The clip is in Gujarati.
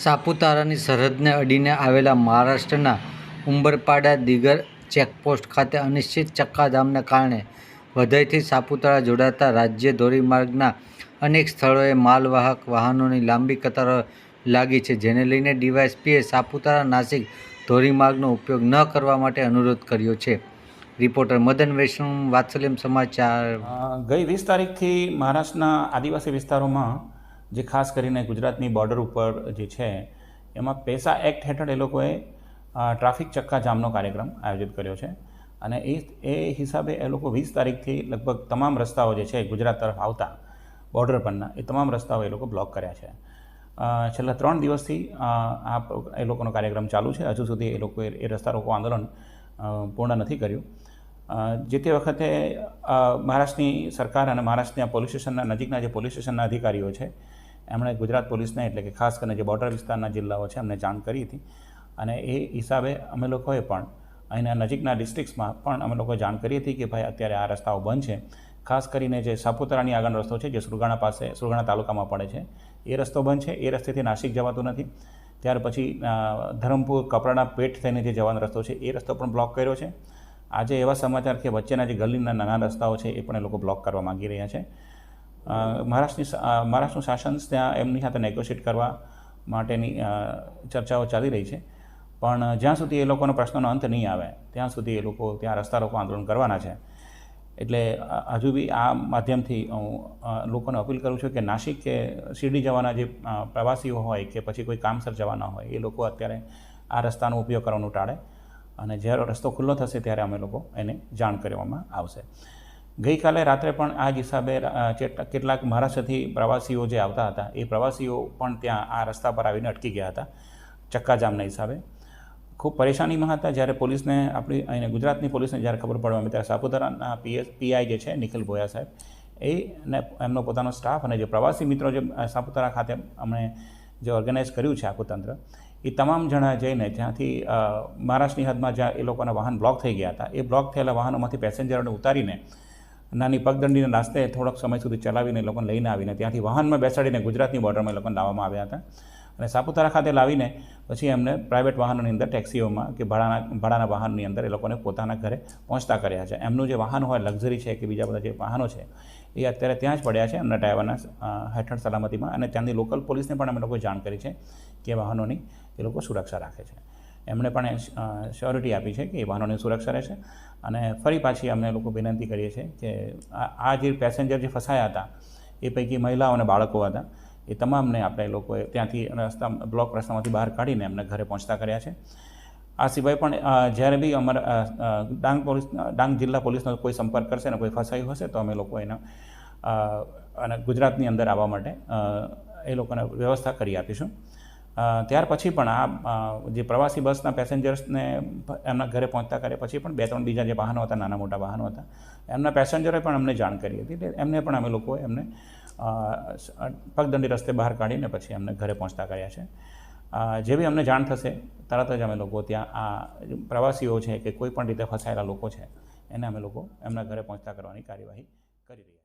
સાપુતારાની સરહદને અડીને આવેલા મહારાષ્ટ્રના ઉંબરપાડા દિગર ચેકપોસ્ટ ખાતે અનિશ્ચિત ચક્કાધામને કારણે વઘઈથી સાપુતારા જોડાતા રાજ્ય ધોરીમાર્ગના અનેક સ્થળોએ માલવાહક વાહનોની લાંબી કતારો લાગી છે, જેને લઈને ડીવાયએસપીએ સાપુતારા નાસિક ધોરીમાર્ગનો ઉપયોગ ન કરવા માટે અનુરોધ કર્યો છે. રિપોર્ટર મદન વૈષ્ણવ, વાત્સલ્યમ સમાચાર. ગઈ વીસ તારીખથી મહારાષ્ટ્રના આદિવાસી વિસ્તારોમાં જે ખાસ કરીને ગુજરાતની બોર્ડર ઉપર જે છે, એમાં પેસા એક્ટ હેઠળ એ લોકોએ ટ્રાફિક ચક્કા જામનો કાર્યક્રમ આયોજિત કર્યો છે. અને એ એ હિસાબે એ લોકો વીસ તારીખથી લગભગ તમામ રસ્તાઓ જે છે, ગુજરાત તરફ આવતા બોર્ડર પરના, એ તમામ રસ્તાઓ એ લોકો બ્લોક કર્યા છે. છેલ્લા ત્રણ દિવસથી આ એ લોકોનો કાર્યક્રમ ચાલુ છે. હજુ સુધી એ લોકોએ એ રસ્તા રોકો આંદોલન પૂર્ણ નથી કર્યું. જે તે વખતે મહારાષ્ટ્રની સરકાર અને મહારાષ્ટ્રના પોલીસ સ્ટેશનના નજીકના જે પોલીસ સ્ટેશનના અધિકારીઓ છે, એમણે ગુજરાત પોલીસને એટલે કે ખાસ કરીને જે બોર્ડર વિસ્તારના જિલ્લાઓ છે, એમને જાણ કરી હતી. અને એ હિસાબે અમે લોકોએ પણ અહીંના નજીકના ડિસ્ટ્રિક્ટ્સમાં પણ અમે લોકોએ જાણ કરી હતી કે ભાઈ અત્યારે આ રસ્તાઓ બંધ છે. ખાસ કરીને જે સાપુતારાની આગળનો રસ્તો છે, જે સુરગાણા પાસે, સુરગાણા તાલુકામાં પડે છે, એ રસ્તો બંધ છે. એ રસ્તેથી નાસિક જવાતું નથી. ત્યાર પછી ધરમપુર કપરાડા પેટ થઈને જે જવાનો રસ્તો છે, એ રસ્તો પણ બ્લોક કર્યો છે. આજે એવા સમાચાર કે વચ્ચેના જે ગલીના નાના રસ્તાઓ છે, એ પણ એ લોકો બ્લોક કરવા માગી રહ્યા છે. મહારાષ્ટ્રની મહારાષ્ટ્રનું શાસન ત્યાં એમની સાથે નેગોશિએટ કરવા માટેની ચર્ચાઓ ચાલી રહી છે. પણ જ્યાં સુધી એ લોકોનો પ્રશ્નનો અંત નહીં આવે, ત્યાં સુધી એ લોકો ત્યાં રસ્તા રોકો આંદોલન કરવાના છે. એટલે હજુ બી આ માધ્યમથી હું લોકોને અપીલ કરું છું કે નાસિક કે શિરડી જવાના જે પ્રવાસીઓ હોય કે પછી કોઈ કામસર જવાના હોય, એ લોકો અત્યારે આ રસ્તાનો ઉપયોગ કરવાનું ટાળે. અને જ્યારે રસ્તો ખુલ્લો થશે ત્યારે અમે લોકો એને જાણ કરવામાં આવશે. ગઈકાલે રાત્રે પણ આ જ હિસાબે કેટલાક મહારાષ્ટ્રથી પ્રવાસીઓ જે આવતા હતા, એ પ્રવાસીઓ પણ ત્યાં આ રસ્તા પર આવીને અટકી ગયા હતા, ચક્કાજામના હિસાબે. ખૂબ પરેશાનીમાં હતા જ્યારે પોલીસને આપણી અહીં ગુજરાતની પોલીસને જ્યારે ખબર પડવા અમે ત્યારે સાપુતારાના પીએસ પીઆઈ જે છે, નિખિલ ભોયા સાહેબ, એ ને, એમનો પોતાનો સ્ટાફ અને જે પ્રવાસી મિત્રો જે સાપુતારા ખાતે અમને જે ઓર્ગેનાઇઝ કર્યું છે આખું તંત્ર એ તમામ જણા જઈને ત્યાંથી મહારાષ્ટ્રની હદમાં જ્યાં એ લોકોના વાહન બ્લોક થઈ ગયા હતા, એ બ્લોક થયેલા વાહનોમાંથી પેસેન્જરોને ઉતારીને નાની પગદંડીના રાસ્તે થોડોક સમય સુધી ચલાવીને એ લોકોને લઈને આવીને ત્યાંથી વાહનમાં બેસાડીને ગુજરાતની બોર્ડરમાં લોકોને લાવવામાં આવ્યા હતા. અને સાપુતારા ખાતે લાવીને પછી એમને પ્રાઇવેટ વાહનોની અંદર ટેક્સીઓમાં કે ભાડાના ભાડાના વાહનની અંદર એ લોકોને પોતાના ઘરે પહોંચતા કર્યા છે. એમનું જે વાહન હોય લક્ઝરી છે કે બીજા બધા જે વાહનો છે એ અત્યારે ત્યાં જ પડ્યા છે એમના અ, હેઠળ સલામતીમાં અને ત્યાંની લોકલ પોલીસને પણ અમે લોકોએ જાણ કરી છે કે વાહનોની એ લોકો સુરક્ષા રાખે છે. એમણે પણ શ્યોરિટી આપી છે કે એ વાહનોની સુરક્ષા રહેશે અને ફરી પાછી અમને લોકો વિનંતી કરીએ છીએ કે આ જે પેસેન્જર જે ફસાયા હતા એ પૈકી મહિલાઓ અને બાળકો હતા એ તમામને આપણે લોકોએ ત્યાંથી રસ્તા, બ્લોક રસ્તામાંથી બહાર કાઢીને એમને ઘરે પહોંચતા કર્યા છે. આ સિવાય પણ જ્યારે બી અમારા ડાંગ પોલીસ, ડાંગ જિલ્લા પોલીસનો કોઈ સંપર્ક કરશે ને કોઈ ફસાયું હશે તો અમે લોકો એના અને ગુજરાતની અંદર આવવા માટે એ લોકોને વ્યવસ્થા કરી આપીશું. ત્યાર પછી પણ આ જે પ્રવાસી બસના પેસેન્જર્સને એમના ઘરે પહોંચતા કર્યા પછી પણ બે ત્રણ બીજા જે વાહનો હતા, નાના મોટા વાહનો હતા, એમના પેસેન્જરોએ પણ અમને જાણ કરી હતી. એટલે એમને પણ અમે લોકોએ એમને પગદંડી રસ્તે બહાર કાઢીને પછી અમને ઘરે પહોંચતા કર્યા છે. જેવી અમને જાણ થશે, તરત જ અમે લોકો ત્યાં આ પ્રવાસીઓ છે કે કોઈ પણ રીતે ફસાયેલા લોકો છે, એને અમે લોકો એમના ઘરે પહોંચતા કરવાની કાર્યવાહી કરી રહ્યા